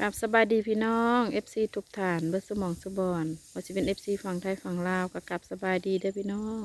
กับสบายดีพี่น้อง FC ทุกฐานเบิร์สมองสบอนว่าจะเป็น FC ฝั่งไทยฝั่งลาวกับกับสบายดีเด้อพี่น้อง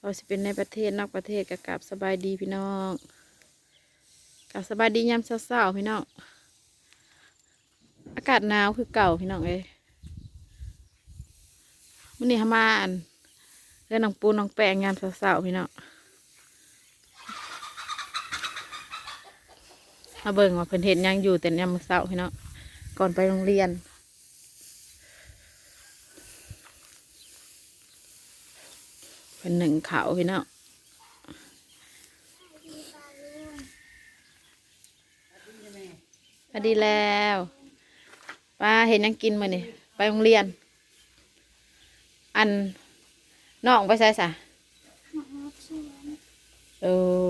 ว่าจะเป็นในประเทศนอกประเทศกับกับสบายดีพี่น้องกับสบายดียามเช้าๆพี่น้องอากาศหนาวคือเก่าพี่น้องเอ้ยวันนี้หามาอันเรื่องน้องปูน้องแปงยามเช้าๆพี่น้อง มาเบิ่งว่าเพิ่นเห็นยังอยู่แต่ยามมื้อเช้าพี่น้องก่อนไปโรงเรียนเพิ่นหนึ่งเขาวพี่น้องสวัสดีแล้วป้าเห็นยังกินมานี่ไปโรงเรียน อันน้องไปใส่สะเออ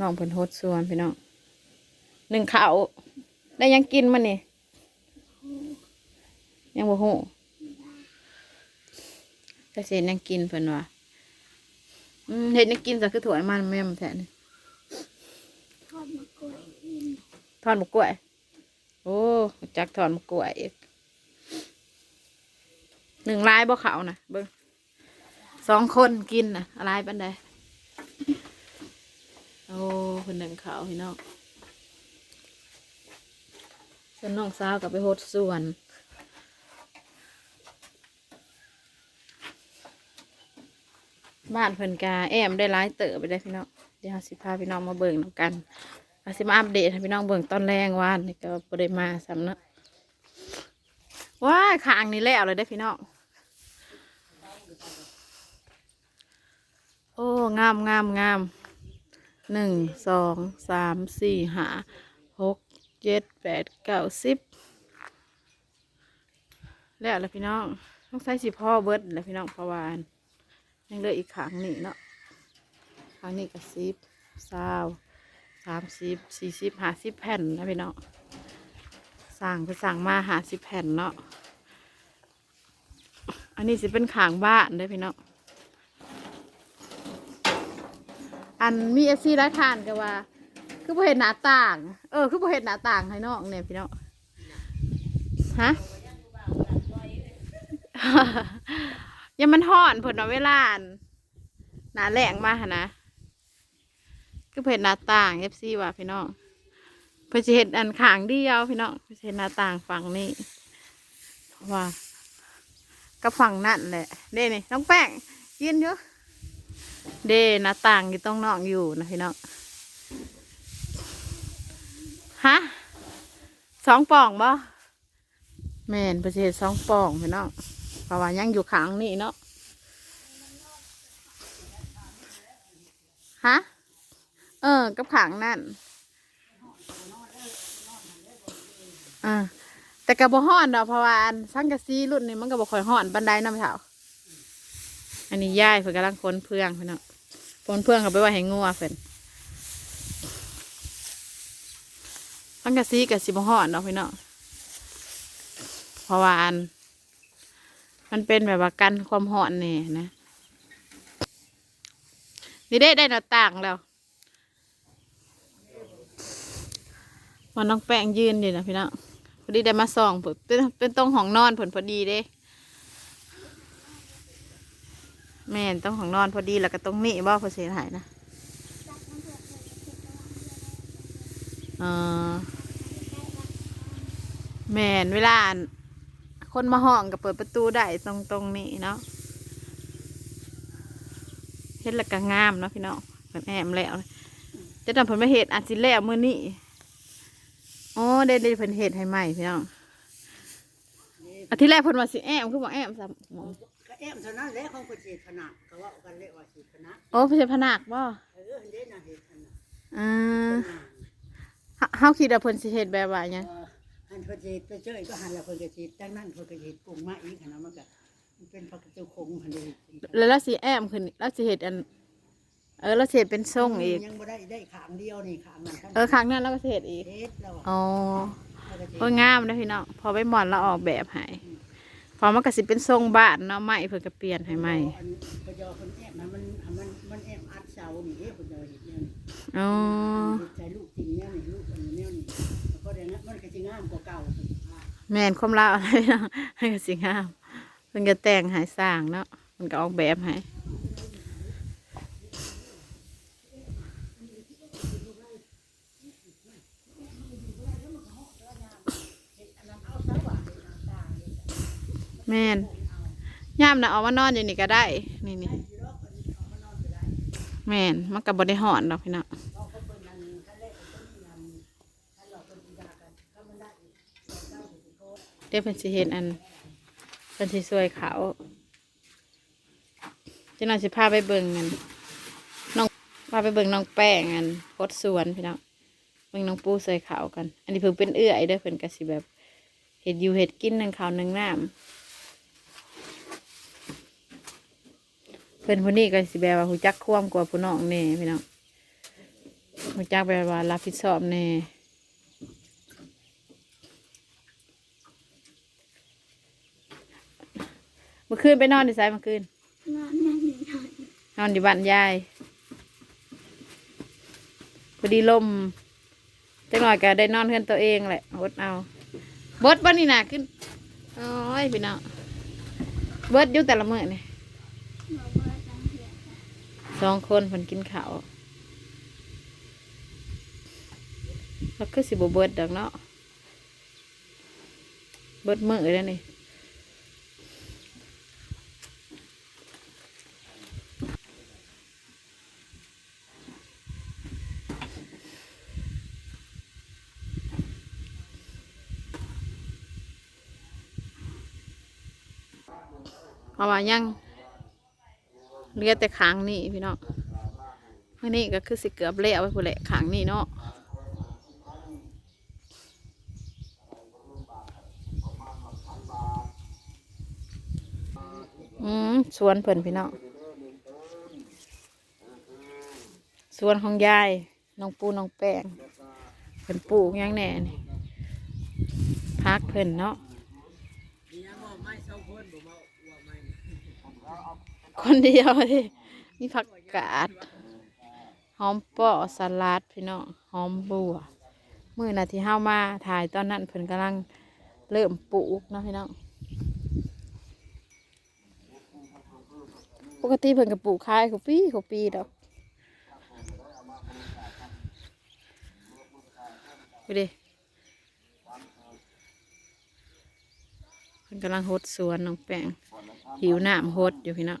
น้องเพิ่นโฮดส่วนพี่น้องหนึ่งเขาวได้ยังกินมันนี่ยังบ่ฮู้แต่เสร็จยังกินเพิ่นว่าเห็ดยังกินสักคือถั่วมันแม่มแท้นี่ทอดมะกรูดกินทอดมะกล้วยโอ้จักทอดมะกล้วยอีกหนึ่งลายบ่เขานะเบิ่งสองคนกินนะอะไรปันใด โอ้เพิ่นหนึ่งขาวพี่น้องส่วนน้องสาวกับไปโฮดส่วนบ้านเพิ่นกาแอมได้ร้ายเติบไปได้พี่น้องเดี๋ยวเราสิพาพี่น้องมาเบิ่งนำกันเราสิมาอัปเดตให้พี่น้องเบิ่งตอนแรงวานนี่ก็บ่ได้มาซ้ำเนาะว้ายขางนี่แล้วเลยได้พี่น้องโอ้งามงามงาม หนึ่งสองสามสี่ห้าหกเจ็ดแปดเก้าสิบแล้วล่ะพี่น้องต้องใส่สิพ่อเบิดแหละพี่น้องเพระวานยังเหลืออีกขางนี่เนาะขางนี่ก็สิบสาวสามสิบสี่สิบห้าสิบแผ่นนะพี่น้องสั่งไปสั่งมาหาสิบแผ่นเนาะอันนี้สิเป็นขางบ้านเด้อพี่น้อง อันมีเอฟซีได้ทานกันว่า คือบ่เห็นหน้าต่าง เออ คือบ่เห็นหน้าต่างให้น้องเนี่ยพี่น้องฮะยังมันห่อนผลเอาเวลานหนาแรงมาหนะคือเพิ่นหน้าต่างเอฟซีว่ะพี่น้องเพื่อจะเห็นอันขางเดียวพี่น้องเพื่อจะเห็นหน้าต่างฝั่งนี้ว่าก็ฝั่งนั่นแหละเด้นี่น้องแป้งยืนอยู่ เด้หน้าต่างอยู่ต้องนอกอยู่นะพี่น้องฮะสองป่องบ่แม่นประเทศสองป่องพี่น้องเพราะว่ายังอยู่ขังนี่เนาะฮะเออ กับขังนั่นอ่าแต่กระบอกห้อนดอกเพราะว่าอันสังกะซีรุ่นนี้มันก็บ่ค่อยห้อนบันไดน้ำเถา นนี้ย่ายเพิ่นกำลังค้นเพื่องเพี่น้องค้นเพื่องเขาไปว่าให้งัวเพิ่นมันกะซีกับสิบห่อนเนาะเพี่เนาะเพราะว่าอัน มันเป็นแบบว่ากันความห่อนนี่นะนี่ได้ได้หน้าต่างแล้วมันน้องแป้งยืนดีนะพี่เนาะพอดีได้มาส่องเพิ่นเป็นเป็นตรงห้องนอนผลพอดีเด้ แม่นต้องห้องนอนพอดีแล้วก็ตรงนี้บ่พอเสียหายนะเออแม่นเวลา คนมาห้องก็เปิดประตูได้ตรงตรงนี้เนาะเฮ็ดล้วก็งามเนาะพี่น้องเพิ่นแอมแล้วจะทำเพิ่นไม่เฮ็ดอาจสิแล้วมื้อนี้โอ้ได้ได้เพิ่นเฮ็ดให้ใหม่พี่น้องอาทิตย์แรกเพิ่นว่าสิแอมคือบ่แอมซ้ำ ก็แอมเท่านั้นแหละของคนเสียขนาดก็ว่ากันเลยว่าสิขนาดโอ้เพิ่นสิพนักบ่เออเด้น่ะเฮ็ดขนาดอ่าเฮาเฮาคิดว่าเพิ่นสิเฮ็ดแบบว่าหยังเออหันเพิ่นสิไปเจอก็หันแล้วเพิ่นก็สิดังนั้นเพิ่นก็สิปรุงมาอีกขนาดมันก็มันเป็นผักกระเจียวคงหันเลยแล้วเราสิแอมขึ้นเราสิเฮ็ดอัน เออเราสิเฮ็ดเป็นทรงอีก ยังบ่ได้ได้ขางเดียวนี่ขางนั้นทั้งเออครั้งนั้นเราก็สิเฮ็ดอีก เฮ็ดแล้วอ๋อแล้วก็สิ โอ้ยงามนะพี่น้องพอไปหมอนเราออกแบบให้ พอมันก็สิเป็นทรงบ้านเนาะใหม่เพิ่นก็เปลี่ยนให้ใหม่อันพยอเพิ่นแอมนะมันมันมันแอมอัดเสานี่เด้เพิ่นจะเฮ็ดแนวนี้อ๋อเฮ็ดใจลูกจริงแนวนี้ลูกอันนี้แนวนี้ามกว่าเก่าแม่นความลาวอะไรเนาะให้ก็สิงามเพิ่นก็แต่งใหายสร้างเนาะมันก็ออกแบบให้ แม่นย่ามนะเอามานอนอยู่นี่ก็ได้ นี่นี่แม่นมันก็บ่ได้ห่อนดอกพี่น้องเดี๋ยวเพิ่นสิเห็นอันเพิ่นสิสวยขาวจะน่าสิพาไปเบิ่งกันน้องพาไปเบิ่งน้องแป้งอันโคตรสวนพี่น้องเบิ่งน้องปูสวยขาวกัน อันนี้เพิ่งเป็นเอื้อยเด้อเพิ่นก็สิแบบเห็ดยูเห็ดกินนังขาวนังน้ำ เพื่อนผู้นี้ก็สิแบบว่าหูจักคว่ำกว่าผู้น้องแน่พี่น้องหูจักแบบว่ารับผิดชอบแน่เมื่อคืนไปนอนที่ไสเมื่อคืนนอนนั่งอยู่นอนนอนที่บ้านยายพอดีลมจังหน่อยก็ได้นอนเพื่อนตัวเองแหละบดเอาบดบ้านนี่นะขึ้นโอ้ยพี่น้องเบิดอยู่แต่ละมื้อนี่ บอกว่าจังเหีย สองคนเพิ่นกินข้าวแล้วคือสิบเบิดดอกเนาะเบิดมือแล้วนี่เพราะว่ายัง เหลือแต่ขางนี่พี่น้องอันนี้ก็คือสิเกือบเละไปพู้แหละขางนี่เนาะอืมสวนเพิ่นพี่น้องสวนของยายน้องปูน้องแป้งเพิ่นปลูกยังแน่นี่พักเพิ่นเนาะ คนเดียวเลยมีผักกาด หอมปาะสลัดพี่น้องหอมบัวเมื่อนาทีห้ามาถ่ายตอนนั้นเพิ่นกำลังเริ่มปลูกนะพี่น้องปกติเพิ่นก็ปลูกขายเขาปีเขาปีดอกไปดิเพิ่นกำลังหดสวนน้องแป้งหิวน้ำหดอยู่พี่น้อง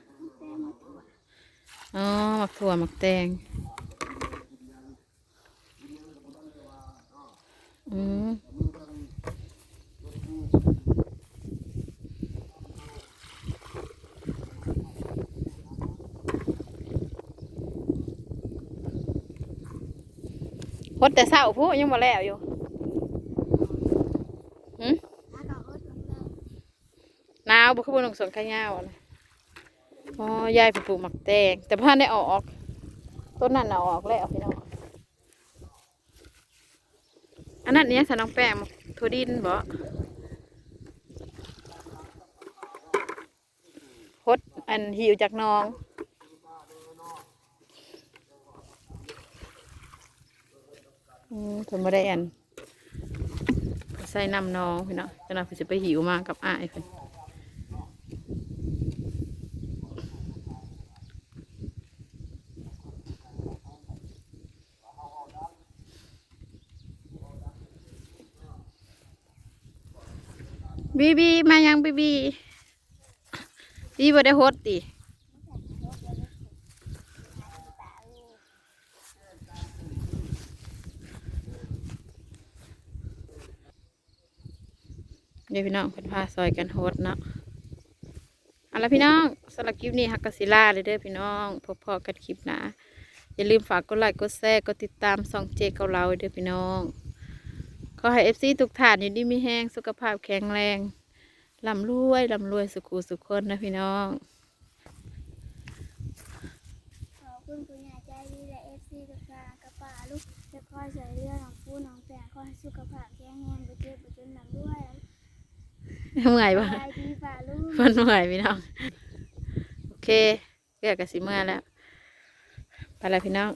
อ๋อหมักถั่วหมักแตงอืมพดแต่เศร้าผู้ยังบ่แล้วอยู่หืมแล้วก็อดลงเลยหนาวบ่คือบนหนองสวนขายาวนะ อ๋อยายไปปลูกหมักแตงแต่พ่อได้ออก ต้นนั้นน่ะออกแล้วพี่น้องอันนั้นเนี่ยสน้องแป้งหมักถั่วดินบ่พดอันหิวจากน้องอืมผมไม่ได้อันใส่น้ำน้องพี่เนาะจะน่าเพิ่นสิไปหิวมากับอ้ายเพิ่น บีบีมายังบีบีบีบ่ได้โฮดติเดี๋ยวพี่น้องเพิ่นพาซอยกันโฮดเนาะเอาละพี่น้องสำหรับคลิปนี้ฮักกะศิลาเลยเด้อพี่น้องพบพอกันคลิปหน้าอย่าลืมฝากกดไลค์กดแชร์กดติดตามส่องเจเกาเราเด้อพี่น้อง ขอให้เอฟซีทุกท่านอยู่ดีมีแห้งสุขภาพแข็งแรงลำรวยลำรวยสุขุสุขคนนะพี่น้องขอบคุณคุณยายใจดีและเอฟซีทุกท่านกับป่าลูกจะคอยใส่เรือของผู้น้องแฝงขอให้สุขภาพแข็งแรงบ่เจ็บบ่จนหนักด้วยเมื่อยปะใจดีป่าลูกมันเมื่อยพี่น้อง โอเคเกือกกับสิเมื่อยแล้ว ไปแล้วพี่น้อง